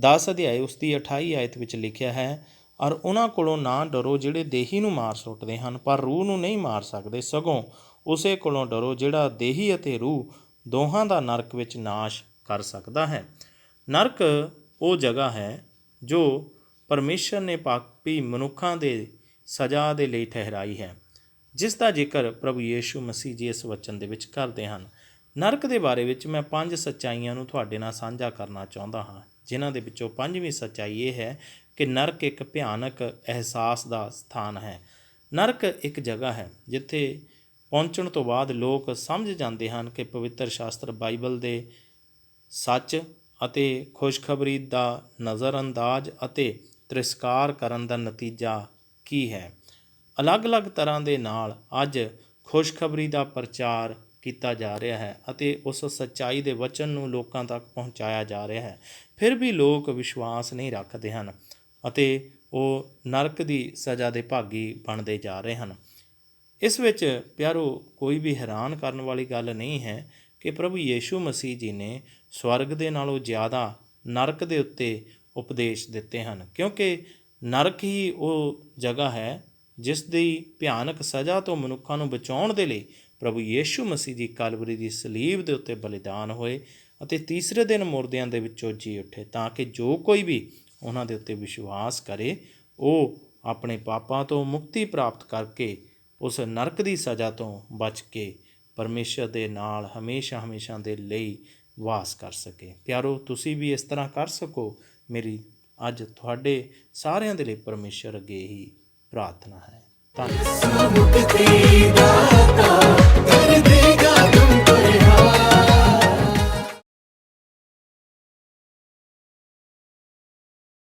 10 ਅਧਿਆਏ ਉਸ ਦੀ 28 ਆਇਤ ਵਿੱਚ ਲਿਖਿਆ ਹੈ ਔਰ ਉਹਨਾਂ ਕੋਲੋਂ ਨਾ ਡਰੋ ਜਿਹੜੇ ਦੇਹੀ ਨੂੰ ਮਾਰ ਸੁੱਟਦੇ ਹਨ, ਪਰ ਰੂਹ ਨੂੰ ਨਹੀਂ ਮਾਰ ਸਕਦੇ। ਸਗੋਂ ਉਸੇ ਕੋਲੋਂ ਡਰੋ ਜਿਹੜਾ ਦੇਹੀ ਅਤੇ ਰੂਹ ਦੋਹਾਂ ਦਾ ਨਰਕ ਵਿੱਚ ਨਾਸ਼ ਕਰ ਸਕਦਾ ਹੈ। ਨਰਕ ਉਹ ਜਗ੍ਹਾ ਹੈ ਜੋ ਪਰਮੇਸ਼ਰ ਨੇ ਪਾਪੀ ਮਨੁੱਖਾਂ ਦੇ ਸਜ਼ਾ ਦੇ ਲਈ ਠਹਿਰਾਈ ਹੈ, ਜਿਸ ਦਾ ਜ਼ਿਕਰ ਪ੍ਰਭੂ ਯੀਸ਼ੂ ਮਸੀਹ ਜੀ ਇਸ ਵਚਨ ਦੇ ਵਿੱਚ ਕਰਦੇ ਹਨ। ਨਰਕ ਦੇ ਬਾਰੇ ਵਿੱਚ ਮੈਂ ਪੰਜ ਸੱਚਾਈਆਂ ਨੂੰ ਤੁਹਾਡੇ ਨਾਲ ਸਾਂਝਾ ਕਰਨਾ ਚਾਹੁੰਦਾ ਹਾਂ। ਜਿਨ੍ਹਾਂ ਦੇ ਵਿੱਚੋਂ ਪੰਜਵੀਂ ਸੱਚਾਈ ਇਹ ਹੈ ਕਿ ਨਰਕ ਇੱਕ ਭਿਆਨਕ ਅਹਿਸਾਸ ਦਾ ਸਥਾਨ ਹੈ। ਨਰਕ ਇੱਕ ਜਗ੍ਹਾ ਹੈ ਜਿੱਥੇ ਪਹੁੰਚਣ ਤੋਂ ਬਾਅਦ ਲੋਕ ਸਮਝ ਜਾਂਦੇ ਹਨ ਕਿ ਪਵਿੱਤਰ ਸ਼ਾਸਤਰ ਬਾਈਬਲ ਦੇ ਸੱਚ ਅਤੇ ਖੁਸ਼ਖਬਰੀ ਦਾ ਨਜ਼ਰਅੰਦਾਜ਼ ਅਤੇ ਤਿਰਸਕਾਰ ਕਰਨ ਦਾ ਨਤੀਜਾ ਕੀ ਹੈ? ਅਲੱਗ-ਅਲੱਗ ਤਰ੍ਹਾਂ ਦੇ ਨਾਲ ਅੱਜ ਖੁਸ਼ਖਬਰੀ ਦਾ ਪ੍ਰਚਾਰ ਕੀਤਾ ਜਾ ਰਿਹਾ ਹੈ ਅਤੇ ਉਸ ਸੱਚਾਈ ਦੇ ਵਚਨ ਨੂੰ ਲੋਕਾਂ ਤੱਕ ਪਹੁੰਚਾਇਆ ਜਾ ਰਿਹਾ ਹੈ। ਫਿਰ ਵੀ ਲੋਕ ਵਿਸ਼ਵਾਸ ਨਹੀਂ ਰੱਖਦੇ ਹਨ ਅਤੇ ਉਹ ਨਰਕ ਦੀ ਸਜ਼ਾ ਦੇ ਭਾਗੀ ਬਣਦੇ ਜਾ ਰਹੇ ਹਨ। ਇਸ ਵਿੱਚ ਪਿਆਰੋ, ਕੋਈ ਵੀ ਹੈਰਾਨ ਕਰਨ ਵਾਲੀ ਗੱਲ ਨਹੀਂ ਹੈ ਕਿ ਪ੍ਰਭੂ ਯੀਸ਼ੂ ਮਸੀਹ ਜੀ ਨੇ ਸਵਰਗ ਦੇ ਨਾਲੋਂ ਜ਼ਿਆਦਾ ਨਰਕ ਦੇ ਉੱਤੇ ਉਪਦੇਸ਼ ਦਿੱਤੇ ਹਨ, ਕਿਉਂਕਿ ਨਰਕ ਹੀ ਉਹ ਜਗ੍ਹਾ ਹੈ ਜਿਸ ਦੀ ਭਿਆਨਕ ਸਜ਼ਾ ਤੋਂ ਮਨੁੱਖਾਂ ਨੂੰ ਬਚਾਉਣ ਦੇ ਲਈ ਪ੍ਰਭੂ ਯੀਸ਼ੂ ਮਸੀਹ ਦੀ ਕਲਵਰੀ ਦੀ ਸਲੀਬ ਦੇ ਉੱਤੇ ਬਲੀਦਾਨ ਹੋਏ ਅਤੇ ਤੀਸਰੇ ਦਿਨ ਮੁਰਦਿਆਂ ਦੇ ਵਿੱਚੋਂ ਜੀ ਉੱਠੇ ਤਾਂ ਕਿ ਜੋ ਕੋਈ ਵੀ ਉਹਨਾਂ ਦੇ ਉੱਤੇ ਵਿਸ਼ਵਾਸ ਕਰੇ, ਉਹ ਆਪਣੇ ਪਾਪਾਂ ਤੋਂ ਮੁਕਤੀ ਪ੍ਰਾਪਤ ਕਰਕੇ ਉਸ ਨਰਕ ਦੀ ਸਜ਼ਾ ਤੋਂ ਬਚ ਕੇ ਪਰਮੇਸ਼ਰ ਦੇ ਨਾਲ ਹਮੇਸ਼ਾ ਹਮੇਸ਼ਾ ਦੇ ਲਈ ਵਾਸ ਕਰ ਸਕੇ। ਪਿਆਰੋ, ਤੁਸੀਂ ਵੀ ਇਸ ਤਰ੍ਹਾਂ ਕਰ ਸਕੋ। ਮੇਰੀ ਅੱਜ ਤੁਹਾਡੇ ਸਾਰਿਆਂ ਦੇ ਲਈ ਪਰਮੇਸ਼ਰ ਅੱਗੇ ਹੀ ਪ੍ਰਾਰਥਨਾ ਹੈ। ਧੰਨਵਾਦ।